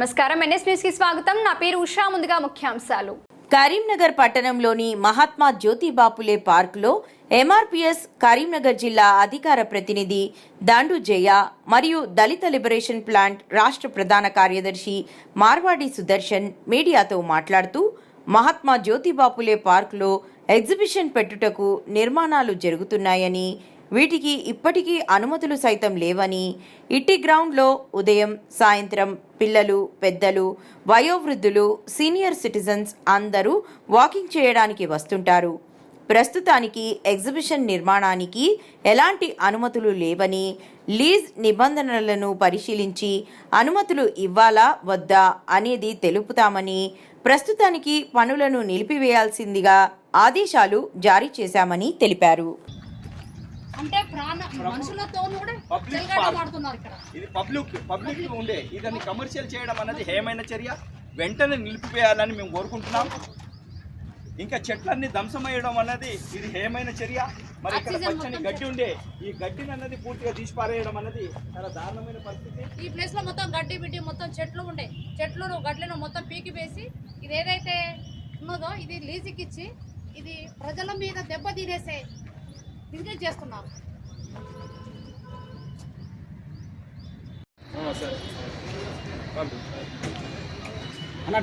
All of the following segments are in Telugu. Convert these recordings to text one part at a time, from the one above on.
నమస్కారం. ఎన్ఎస్ న్యూస్కి స్వాగతం. నా పేరు ఉషా. ముందుగా ముఖ్యాంశాలు. కరీంనగర్ పట్టణంలోని మహాత్మా జ్యోతిబాపులే పార్కులో ఎంఆర్పిఎస్ కరీంనగర్ జిల్లా అధికార ప్రతినిధి దాండు జయ మరియు దళిత లిబరేషన్ ప్లాంట్ రాష్ట్ర ప్రధాన కార్యదర్శి మార్వాడి సుదర్శన్ మీడియాతో మాట్లాడుతూ మహాత్మా జ్యోతిబాపులే పార్కులో ఎగ్జిబిషన్ పెట్టుటకు నిర్మాణాలు జరుగుతున్నాయని వీటికి ఇప్పటికీ అనుమతులు సైతం లేవని ఇట్టి గ్రౌండ్లో ఉదయం సాయంత్రం పిల్లలు పెద్దలు వయోవృద్ధులు సీనియర్ సిటిజన్స్ అందరూ వాకింగ్ చేయడానికి వస్తుంటారు. ప్రస్తుతానికి ఎగ్జిబిషన్ నిర్మాణానికి ఎలాంటి అనుమతులు లేవని లీజ్ నిబంధనలను పరిశీలించి అనుమతులు ఇవ్వాలా వద్దా అనేది తెలుపుతామని ప్రస్తుతానికి పనులను నిలిపివేయాల్సిందిగా ఆదేశాలు జారీ చేశామని తెలిపారు. అంటే ప్రాణ మనుషులతో కూడా. ఆడుతున్నారు ఇక్కడ. ఇది పబ్లిక్ పబ్లిక్ ఉండే. ఇదాన్ని కమర్షియల్ చేయడం అనేది హేమైన చర్య. వెంటనే నిలిపివేయాలని మేము కోరుకుంటున్నాం. ఇంకా చెట్లన్నీ ధ్వంసమయ్యడం అన్నది ఇది హేమైన చర్య. మరి ఇక్కడ పచ్చని గడ్డి ఉండే. ఈ గడ్డిని అన్నది పూర్తిగా తీసి పారేయడం అన్నది చాలా దారుణమైన పరిస్థితి. ఈ ప్లేస్లో మొత్తం గడ్డి బిడ్డి మొత్తం చెట్లు ఉండే. చెట్లు గడ్లను మొత్తం పీకి వేసి ఇది ఏదైతే ఉన్నదో ఇది లీజుకి ఇచ్చి ఇది ప్రజల మీద దెబ్బ తినేసే బిజినెస్ చేస్తున్నారు. అన్న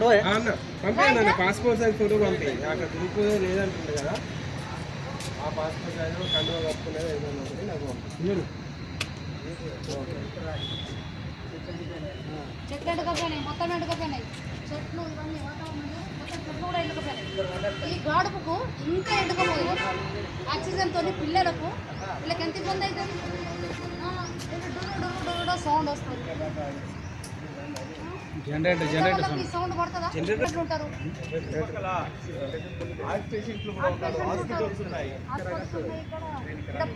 పంపించండి అన్న పాస్పోర్ట్ సైజ్ ఫోటో పంపి. అక్కడ గ్రూప్ లేదంటుండే కదా. ఆ పాస్పోర్ట్ సైజ్ కండువా కప్పుకునేది ఏదైనా ఒకటి నాకు పంపి. చెట్లు ఎండుకపోయినాయి మొత్తం ఎండుకపోయినాయి చెట్లు ఇవన్నీ వాతావరణం మొత్తం చెట్లు కూడా ఎండుకపోయినాయి ఈ గాడుపుకు ఇంకా ఎండుకపోయి ఆక్సిజన్ తోని పిల్లలకు వీళ్ళకి ఎంత ఇబ్బంది అవుతుంది? సౌండ్ వస్తుంది. జనరేటర్ ఈ సౌండ్ పడుతుందా ఎట్లా ఉంటారు?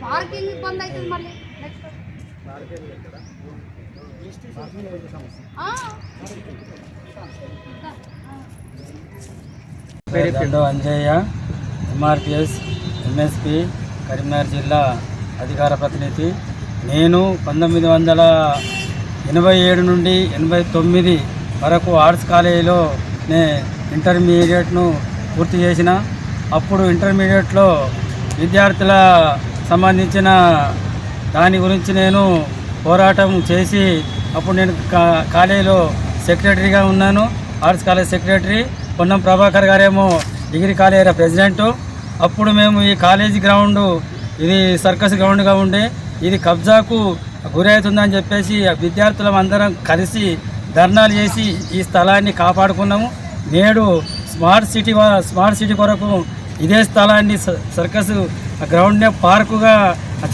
పార్కింగ్ ఇబ్బంది అవుతుంది మళ్ళీ. నెక్స్ట్ ఆ. దండో అంజయ్య ఎంఆర్పిఎస్ ఎంఎస్పి కరీంనగర్ జిల్లా అధికార ప్రతినిధి. నేను పంతొమ్మిది వందల ఎనభై ఏడు నుండి ఎనభై తొమ్మిది వరకు ఆర్ట్స్ కాలేజీలో నే ఇంటర్మీడియట్ను పూర్తి చేసిన. అప్పుడు ఇంటర్మీడియట్లో విద్యార్థుల సంబంధించిన దాని గురించి నేను పోరాటం చేసి అప్పుడు నేను కా- కాలేజీలో సెక్రటరీగా ఉన్నాను arts college secretary. Ponnam Prabhakar గారేమో డిగ్రీ కాలేజీ ప్రెసిడెంటు. అప్పుడు మేము ఈ కాలేజీ గ్రౌండ్ ఇది సర్కస్ గ్రౌండ్గా ఉండే ఇది కబ్జాకు గురవుతుందని చెప్పేసి విద్యార్థులం అందరం కలిసి ధర్నాలు చేసి ఈ స్థలాన్ని కాపాడుకున్నాము. నేడు స్మార్ట్ సిటీ స్మార్ట్ సిటీ కొరకు ఇదే స్థలాన్ని స- సర్కస్ గ్రౌండ్నే పార్కుగా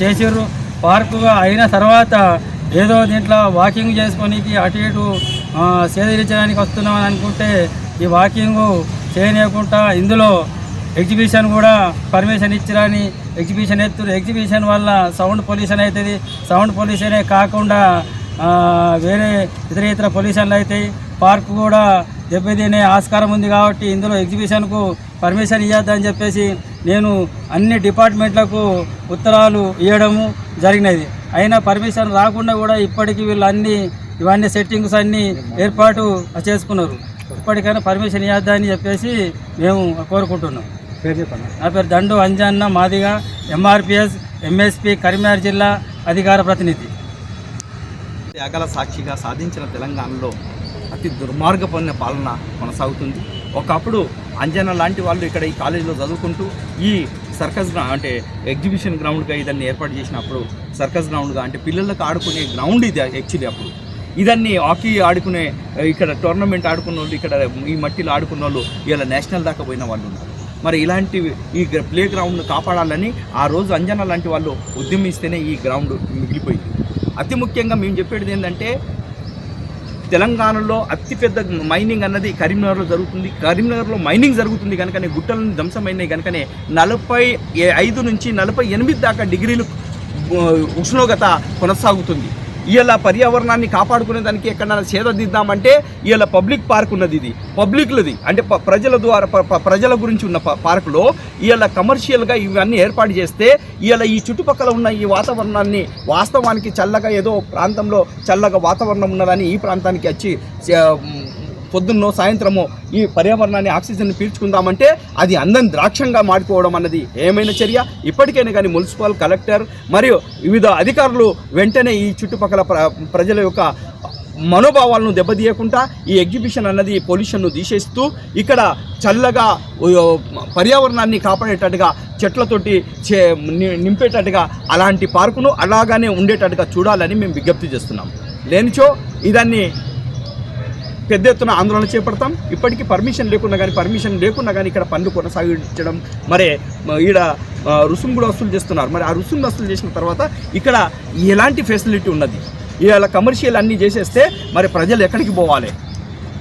చేసారు పార్కుగా అయిన తర్వాత ఏదో దీంట్లో వాకింగ్ చేసుకోనికి అటు ఇటు ఆ, సేదరించడానికి వస్తున్నామని అనుకుంటే ఈ వాకింగ్ చేయనీయకుండా ఇందులో ఎగ్జిబిషన్ కూడా పర్మిషన్ ఇచ్చిరని ఎగ్జిబిషన్ ఎత్తురు. ఎగ్జిబిషన్ వల్ల సౌండ్ పొల్యూషన్ అవుతుంది సౌండ్ పొల్యూషనే కాకుండా వేరే ఇతర ఇతర పొల్యూషన్లు అవుతాయి పార్క్ కూడా దెబ్బతినే ఆస్కారం ఉంది కాబట్టి ఇందులో ఎగ్జిబిషన్కు పర్మిషన్ ఇవ్వద్దని చెప్పేసి నేను అన్ని డిపార్ట్మెంట్లకు ఉత్తరాలు ఇవ్వడము జరిగినది. అయినా పర్మిషన్ రాకుండా కూడా ఇప్పటికీ వీళ్ళు అన్ని ఇవన్నీ సెట్టింగ్స్ అన్నీ ఏర్పాటు చేసుకున్నారు. ఇప్పటికైనా పర్మిషన్ ఇవ్వద్దని చెప్పేసి మేము కోరుకుంటున్నాం. పేరు చెప్పండి. నా పేరు దండు అంజన్న మాదిగా ఎంఆర్పిఎస్ ఎంఎస్పి కరీంనగర్ జిల్లా అధికార ప్రతినిధి. త్యాగాల సాక్షిగా సాధించిన తెలంగాణలో అతి దుర్మార్గపడిన పాలన కొనసాగుతుంది. ఒకప్పుడు అంజన లాంటి వాళ్ళు ఇక్కడ ఈ కాలేజీలో చదువుకుంటూ ఈ సర్కస్ గ్రౌండ్ అంటే ఎగ్జిబిషన్ గ్రౌండ్గా ఇదాన్ని ఏర్పాటు చేసినప్పుడు సర్కస్ గ్రౌండ్గా అంటే పిల్లలకు ఆడుకునే గ్రౌండ్ ఇది యాక్చువల్లీ అప్పుడు. ఇదన్నీ హాకీ ఆడుకునే ఇక్కడ టోర్నమెంట్ ఆడుకున్న వాళ్ళు ఇక్కడ ఈ మట్టిలో ఆడుకున్న వాళ్ళు ఇలా నేషనల్ దాకా పోయిన వాళ్ళు ఉన్నారు. మరి ఇలాంటి ఈ ప్లే గ్రౌండ్ను కాపాడాలని ఆ రోజు అంజన లాంటి వాళ్ళు ఉద్యమిస్తేనే ఈ గ్రౌండ్ మిగిలిపోయింది. అతి ముఖ్యంగా మేము చెప్పేది ఏంటంటే తెలంగాణలో అతిపెద్ద మైనింగ్ అన్నది కరీంనగర్లో జరుగుతుంది. కరీంనగర్లో మైనింగ్ జరుగుతుంది కనుకనే గుట్టలను ధ్వంసమైనాయి కనుకనే నలభై ఐదు నుంచి నలభై ఎనిమిది దాకా డిగ్రీలు ఉష్ణోగ్రత కొనసాగుతుంది. ఇవాళ పర్యావరణాన్ని కాపాడుకునే దానికి ఎక్కడైనా చేదదిద్దామంటే ఇవాళ పబ్లిక్ పార్క్ ఉన్నది ఇది. పబ్లిక్లది. అంటే ప- ప్రజల ద్వారా ప్రజల గురించి ఉన్న ప- పార్కులో ఇవాళ కమర్షియల్గా ఇవన్నీ ఏర్పాటు చేస్తే ఇవాళ ఈ చుట్టుపక్కల ఉన్న ఈ వాతావరణాన్ని వాస్తవానికి చల్లగా ఏదో ప్రాంతంలో చల్లగా వాతావరణం ఉన్నదని ఈ ప్రాంతానికి వచ్చి పొద్దున్నో సాయంత్రమో ఈ పర్యావరణాన్ని ఆక్సిజన్ పీల్చుకుందామంటే అది అందని ద్రాక్షంగా మారిపోవడం అన్నది ఏమైనా చర్య? ఇప్పటికైనా కానీ మున్సిపల్ కలెక్టర్ మరియు వివిధ అధికారులు వెంటనే ఈ చుట్టుపక్కల ప్ర ప్రజల యొక్క మనోభావాలను దెబ్బతీయకుండా ఈ ఎగ్జిబిషన్ అన్నది పొల్యూషన్ను తీసేస్తూ ఇక్కడ చల్లగా పర్యావరణాన్ని కాపాడేటట్టుగా చెట్లతోటి చే నింపేటట్టుగా అలాంటి పార్కును అలాగానే ఉండేటట్టుగా చూడాలని మేము విజ్ఞప్తి చేస్తున్నాం. లేనిచో ఇదాన్ని పెద్ద ఎత్తున ఆందోళన చేపడతాం. ఇప్పటికీ పర్మిషన్ లేకున్నా కానీ పర్మిషన్ లేకున్నా కానీ ఇక్కడ పనులు కొనసాగించడం మరి ఈడ రుసుము కూడా వసూలు చేస్తున్నారు. మరి ఆ రుసుము వసూలు చేసిన తర్వాత ఇక్కడ ఎలాంటి ఫెసిలిటీ ఉన్నది? ఇవాళ కమర్షియల్ అన్నీ చేసేస్తే మరి ప్రజలు ఎక్కడికి పోవాలి?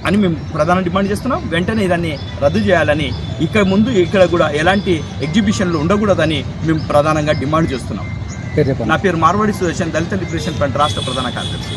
అని మేము ప్రధాన డిమాండ్ చేస్తున్నాం. వెంటనే దాన్ని రద్దు చేయాలని ఇక్కడ ముందు ఇక్కడ కూడా ఎలాంటి ఎగ్జిబిషన్లు ఉండకూడదని మేము ప్రధానంగా డిమాండ్ చేస్తున్నాం. నా పేరు మార్వాడి సుదర్శన్ దళిత లిబరేషన్ ఫ్రంట్ రాష్ట్ర ప్రధాన కార్యదర్శి.